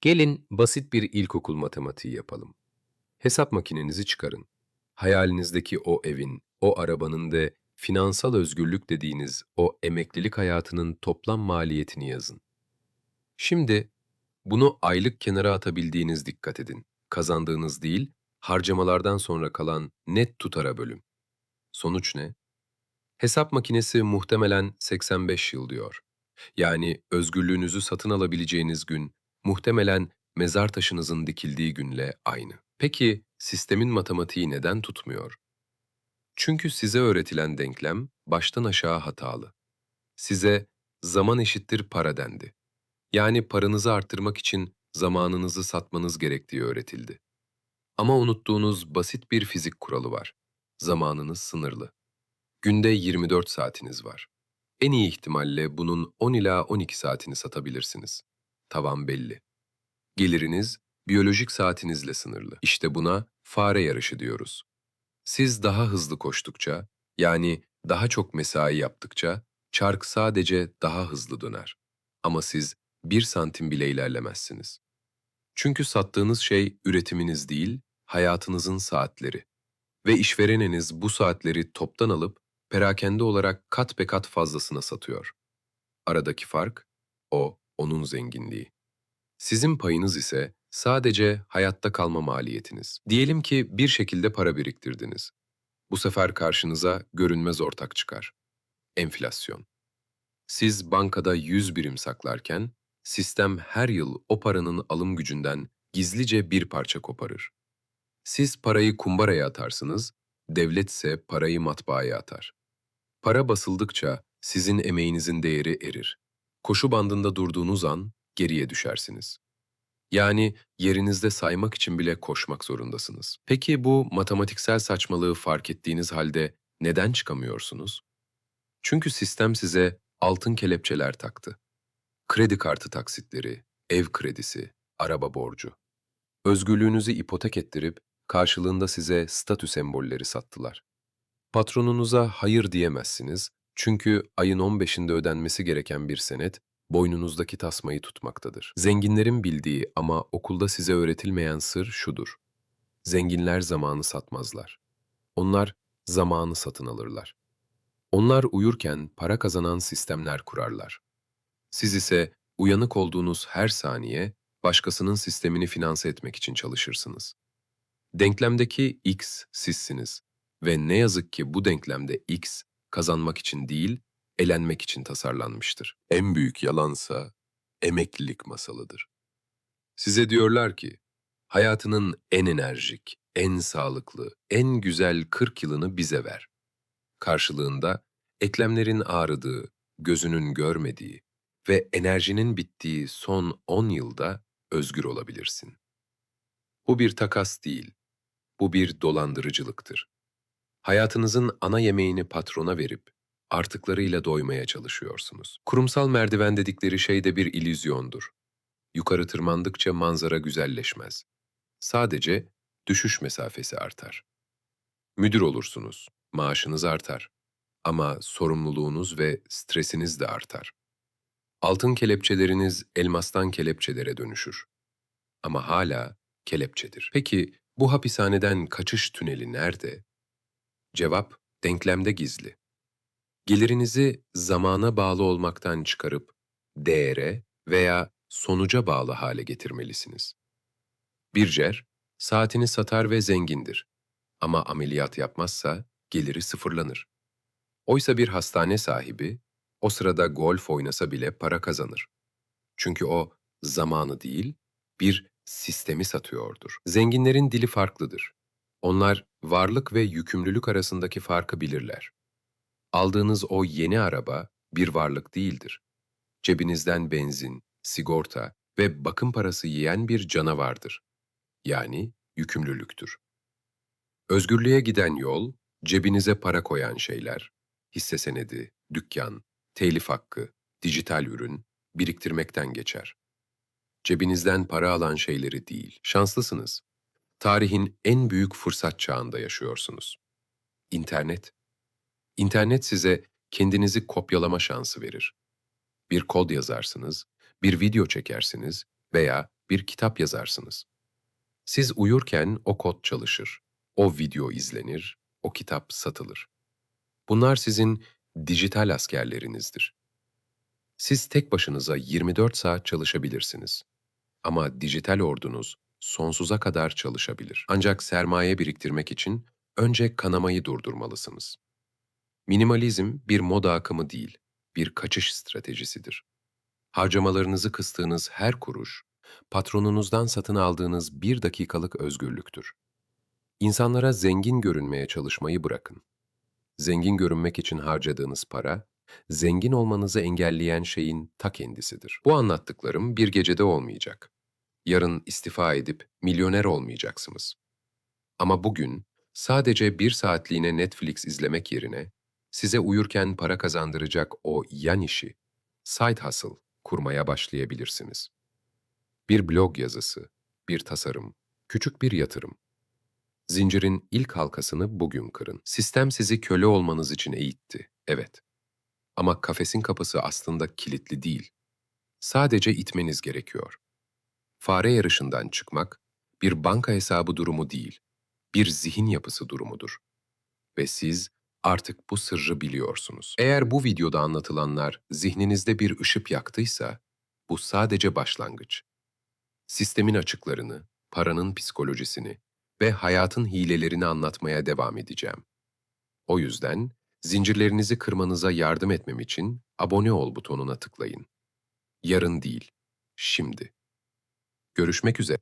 Gelin basit bir ilkokul matematiği yapalım. Hesap makinenizi çıkarın. Hayalinizdeki o evin, o arabanın ve finansal özgürlük dediğiniz o emeklilik hayatının toplam maliyetini yazın. Şimdi bunu aylık kenara atabildiğiniz dikkat edin. Kazandığınız değil, harcamalardan sonra kalan net tutara bölüm. Sonuç ne? Hesap makinesi muhtemelen 85 yıl diyor. Yani özgürlüğünüzü satın alabileceğiniz gün muhtemelen mezar taşınızın dikildiği günle aynı. Peki sistemin matematiği neden tutmuyor? Çünkü size öğretilen denklem baştan aşağı hatalı. Size zaman eşittir para dendi. Yani paranızı arttırmak için zamanınızı satmanız gerektiği öğretildi. Ama unuttuğunuz basit bir fizik kuralı var. Zamanınız sınırlı. Günde 24 saatiniz var. En iyi ihtimalle bunun 10 ila 12 saatini satabilirsiniz. Tavan belli. Geliriniz biyolojik saatinizle sınırlı. İşte buna fare yarışı diyoruz. Siz daha hızlı koştukça, yani daha çok mesai yaptıkça, çark sadece daha hızlı döner. Ama siz bir santim bile ilerlemezsiniz. Çünkü sattığınız şey üretiminiz değil, hayatınızın saatleri. Ve işvereniniz bu saatleri toptan alıp perakende olarak kat be kat fazlasına satıyor. Aradaki fark, o, onun zenginliği. Sizin payınız ise sadece hayatta kalma maliyetiniz. Diyelim ki bir şekilde para biriktirdiniz. Bu sefer karşınıza görünmez ortak çıkar. Enflasyon. Siz bankada 100 birim saklarken, sistem her yıl o paranın alım gücünden gizlice bir parça koparır. Siz parayı kumbaraya atarsınız, devlet ise parayı matbaaya atar. Para basıldıkça sizin emeğinizin değeri erir. Koşu bandında durduğunuz an geriye düşersiniz. Yani yerinizde saymak için bile koşmak zorundasınız. Peki bu matematiksel saçmalığı fark ettiğiniz halde neden çıkamıyorsunuz? Çünkü sistem size altın kelepçeler taktı. Kredi kartı taksitleri, ev kredisi, araba borcu. Özgürlüğünüzü ipotek ettirip karşılığında size statü sembolleri sattılar. Patronunuza hayır diyemezsiniz çünkü ayın 15'inde ödenmesi gereken bir senet boynunuzdaki tasmayı tutmaktadır. Zenginlerin bildiği ama okulda size öğretilmeyen sır şudur. Zenginler zamanı satmazlar. Onlar zamanı satın alırlar. Onlar uyurken para kazanan sistemler kurarlar. Siz ise uyanık olduğunuz her saniye başkasının sistemini finanse etmek için çalışırsınız. Denklemdeki x sizsiniz ve ne yazık ki bu denklemde x kazanmak için değil, elenmek için tasarlanmıştır. En büyük yalansa emeklilik masalıdır. Size diyorlar ki, hayatının en enerjik, en sağlıklı, en güzel 40 yılını bize ver. Karşılığında eklemlerin ağrıdığı, gözünün görmediği ve enerjinin bittiği son 10 yılda özgür olabilirsin. Bu bir takas değil, bu bir dolandırıcılıktır. Hayatınızın ana yemeğini patrona verip artıklarıyla doymaya çalışıyorsunuz. Kurumsal merdiven dedikleri şey de bir illüzyondur. Yukarı tırmandıkça manzara güzelleşmez. Sadece düşüş mesafesi artar. Müdür olursunuz, maaşınız artar. Ama sorumluluğunuz ve stresiniz de artar. Altın kelepçeleriniz elmastan kelepçelere dönüşür. Ama hala kelepçedir. Peki bu hapishaneden kaçış tüneli nerede? Cevap denklemde gizli. Gelirinizi zamana bağlı olmaktan çıkarıp değere veya sonuca bağlı hale getirmelisiniz. Bircer, saatini satar ve zengindir. Ama ameliyat yapmazsa geliri sıfırlanır. Oysa bir hastane sahibi o sırada golf oynasa bile para kazanır. Çünkü o zamanı değil, bir sistemi satıyordur. Zenginlerin dili farklıdır. Onlar varlık ve yükümlülük arasındaki farkı bilirler. Aldığınız o yeni araba bir varlık değildir. Cebinizden benzin, sigorta ve bakım parası yiyen bir canavardır. Yani yükümlülüktür. Özgürlüğe giden yol, cebinize para koyan şeyler, hisse senedi, dükkan, telif hakkı, dijital ürün, biriktirmekten geçer. Cebinizden para alan şeyleri değil, şanslısınız. Tarihin en büyük fırsat çağında yaşıyorsunuz. İnternet. İnternet size kendinizi kopyalama şansı verir. Bir kod yazarsınız, bir video çekersiniz veya bir kitap yazarsınız. Siz uyurken o kod çalışır, o video izlenir, o kitap satılır. Bunlar sizin dijital askerlerinizdir. Siz tek başınıza 24 saat çalışabilirsiniz. Ama dijital ordunuz sonsuza kadar çalışabilir. Ancak sermaye biriktirmek için önce kanamayı durdurmalısınız. Minimalizm bir moda akımı değil, bir kaçış stratejisidir. Harcamalarınızı kıstığınız her kuruş, patronunuzdan satın aldığınız bir dakikalık özgürlüktür. İnsanlara zengin görünmeye çalışmayı bırakın. Zengin görünmek için harcadığınız para, zengin olmanızı engelleyen şeyin ta kendisidir. Bu anlattıklarım bir gecede olmayacak. Yarın istifa edip milyoner olmayacaksınız. Ama bugün sadece bir saatliğine Netflix izlemek yerine size uyurken para kazandıracak o yan işi, side hustle kurmaya başlayabilirsiniz. Bir blog yazısı, bir tasarım, küçük bir yatırım. Zincirin ilk halkasını bugün kırın. Sistem sizi köle olmanız için eğitti, evet. Ama kafesin kapısı aslında kilitli değil. Sadece itmeniz gerekiyor. Fare yarışından çıkmak, bir banka hesabı durumu değil, bir zihin yapısı durumudur. Ve siz artık bu sırrı biliyorsunuz. Eğer bu videoda anlatılanlar zihninizde bir ışık yaktıysa, bu sadece başlangıç. Sistemin açıklarını, paranın psikolojisini ve hayatın hilelerini anlatmaya devam edeceğim. O yüzden zincirlerinizi kırmanıza yardım etmem için abone ol butonuna tıklayın. Yarın değil, şimdi. Görüşmek üzere.